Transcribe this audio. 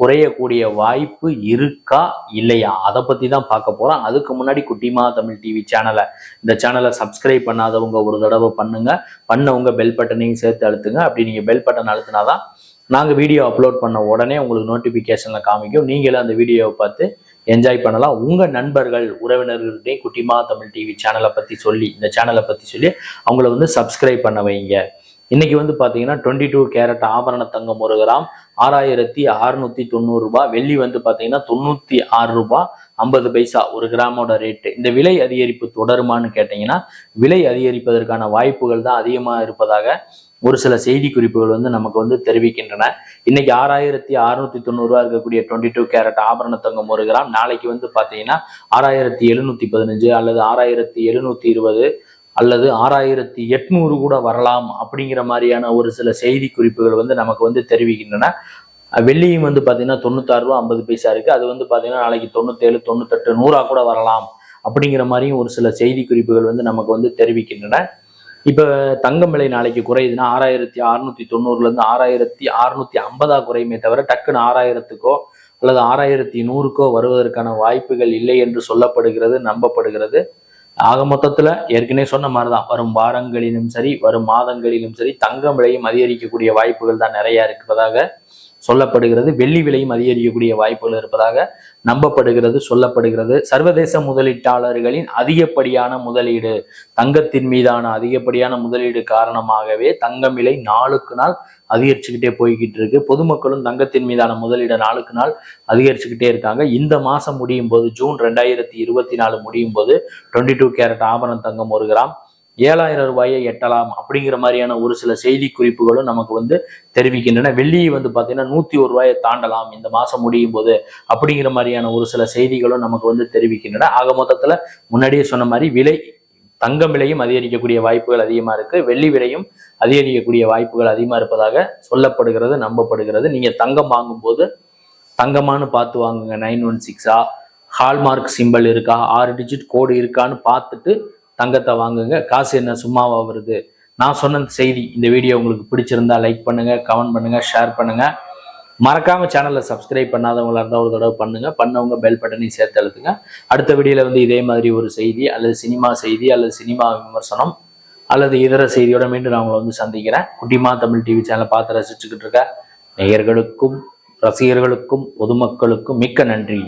குறையக்கூடிய வாய்ப்பு இருக்கா இல்லையா? அதை பத்தி தான் பார்க்க போறோம். அதுக்கு முன்னாடி குட்டிமா தமிழ் டிவி சேனலை இந்த சேனலை சப்ஸ்கிரைப் பண்ணாதவங்க ஒரு தடவை பண்ணுங்க. பண்ணவங்க பெல் பட்டனையும் சேர்த்து அழுத்துங்க. அப்படி நீங்க பெல் பட்டன் அழுத்தினாதான் நாங்கள் வீடியோ அப்லோட் பண்ண உடனே உங்களுக்கு நோட்டிஃபிகேஷனில் காமிக்கும். நீங்களும் அந்த வீடியோவை பார்த்து என்ஜாய் பண்ணலாம். உங்கள் நண்பர்கள் உறவினர்கள்டையும் குட்டிமா தமிழ் டிவி சேனலை பற்றி சொல்லி இந்த சேனலை பற்றி சொல்லி அவங்கள வந்து சப்ஸ்கிரைப் பண்ண வைங்க. இன்னைக்கு வந்து பார்த்தீங்கன்னா டுவெண்ட்டி டூ கேரட் ஆபரண தங்கம் ஒரு கிராம் ஆறாயிரத்தி அறுநூத்தி தொண்ணூறு ரூபாய். வெள்ளி வந்து பார்த்தீங்கன்னா தொண்ணூற்றி ஆறு ரூபாய் ஐம்பது பைசா ஒரு கிராமோட ரேட்டு இந்த விலை அதிகரிப்பு தொடருமான்னு கேட்டிங்கன்னா விலை அதிகரிப்பதற்கான வாய்ப்புகள் தான் அதிகமாக இருப்பதாக ஒரு சில செய்தி குறிப்புகள் வந்து நமக்கு வந்து தெரிவிக்கின்றன. இன்னைக்கு ஆறாயிரத்தி அறுநூத்தி தொண்ணூறுரூவா இருக்கக்கூடிய டுவெண்ட்டி டூ கேரட் ஆபரண தங்கம் ஒரு கிராம் நாளைக்கு வந்து பார்த்தீங்கன்னா ஆறாயிரத்தி எழுநூத்தி பதினஞ்சு அல்லது ஆறாயிரத்தி எழுநூத்தி இருபது அல்லது ஆறாயிரத்தி எட்நூறு கூட வரலாம் அப்படிங்கிற மாதிரியான ஒரு சில செய்தி குறிப்புகள் வந்து நமக்கு வந்து தெரிவிக்கின்றன. வெள்ளியும் வந்து பார்த்தீங்கன்னா தொண்ணூத்தாறு ரூபா ஐம்பது பைசா இருக்குது அது வந்து பார்த்தீங்கன்னா நாளைக்கு தொண்ணூத்தேழு தொண்ணூத்தெட்டு நூறா கூட வரலாம் அப்படிங்கிற மாதிரியும் ஒரு சில செய்தி குறிப்புகள் வந்து நமக்கு வந்து தெரிவிக்கின்றன. இப்போ தங்கம் விலை நாளைக்கு குறையுதுன்னா ஆறாயிரத்தி அறுநூத்தி தொண்ணூறுலேருந்து ஆறாயிரத்தி அறுநூத்தி ஐம்பதா குறையுமே தவிர டக்குன்னு ஆறாயிரத்துக்கோ அல்லது ஆறாயிரத்தி நூறுக்கோ வருவதற்கான வாய்ப்புகள் இல்லை என்று சொல்லப்படுகிறது நம்பப்படுகிறது. ஆக மொத்தத்தில் ஏற்கனவே சொன்ன மாதிரி தான் வரும் வாரங்களிலும் சரி வரும் மாதங்களிலும் சரி தங்கம் விலையும் அதிகரிக்கக்கூடிய வாய்ப்புகள் தான் நிறையா இருப்பதாக சொல்லப்படுகிறது. வெள்ளி விலையும் அதிகரிக்கக்கூடிய வாய்ப்புகள் இருப்பதாக நம்பப்படுகிறது சொல்லப்படுகிறது. சர்வதேச முதலீட்டாளர்களின் அதிகப்படியான முதலீடு தங்கத்தின் மீதான அதிகப்படியான முதலீடு காரணமாகவே தங்கம் விலை நாளுக்கு நாள் அதிகரிச்சுக்கிட்டே போய்கிட்டு இருக்கு. பொதுமக்களும் தங்கத்தின் மீதான முதலீடு நாளுக்கு நாள் அதிகரிச்சுக்கிட்டே இருக்காங்க. இந்த மாசம் முடியும் போது ஜூன் ரெண்டாயிரத்தி இருபத்தி நாலு முடியும் போது டுவெண்ட்டி டூ கேரட் ஆபரண தங்கம் ஒரு கிராம் ஏழாயிரம் ரூபாயை எட்டலாம் அப்படிங்கிற மாதிரியான ஒரு சில செய்தி குறிப்புகளும் நமக்கு வந்து தெரிவிக்கின்றன. வெள்ளியை வந்து பார்த்தீங்கன்னா நூத்தி ஒரு ரூபாயை தாண்டலாம். இந்த மாசம் முடியும் போது அப்படிங்கிற மாதிரியான ஒரு சில செய்திகளும் நமக்கு வந்து தெரிவிக்கின்றன. ஆக மொத்தத்துல முன்னாடியே சொன்ன மாதிரி விலை தங்கம் விலையும் அதிகரிக்கக்கூடிய வாய்ப்புகள் அதிகமா இருக்கு. வெள்ளி விலையும் அதிகரிக்கக்கூடிய வாய்ப்புகள் அதிகமா இருப்பதாக சொல்லப்படுகிறது நம்பப்படுகிறது. நீங்க தங்கம் வாங்கும்போது தங்கமானு பார்த்து வாங்குங்க. நைன் ஒன் சிக்ஸா? ஹால்மார்க் சிம்பிள் இருக்கா? ஆறு டிஜிட் கோடு இருக்கான்னு பார்த்துட்டு தங்கத்தை வாங்குங்க. காசு என்ன? சும்மாவா வருது? நான் சொன்ன செய்தி இந்த வீடியோ உங்களுக்கு பிடிச்சிருந்தா லைக் பண்ணுங்க கமெண்ட் பண்ணுங்க ஷேர் பண்ணுங்க. மறக்காம சேனலை சப்ஸ்கிரைப் பண்ணாதவங்களா இருந்தால் ஒரு தடவை பண்ணுங்க. பண்ணவங்க பெல் பட்டனையும் சேர்த்து அழுத்துங்க. அடுத்த வீடியோல வந்து இதே மாதிரி ஒரு செய்தி அல்லது சினிமா செய்தி அல்லது சினிமா விமர்சனம் அல்லது இதர செய்தியோட மீண்டும் நான் உங்களை வந்து சந்திக்கிறேன். குட்டிமா தமிழ் டிவி சேனலை பார்த்து ரசிச்சுக்கிட்டு இருக்க நேயர்களுக்கும் ரசிகர்களுக்கும் பொதுமக்களுக்கும் மிக்க நன்றி.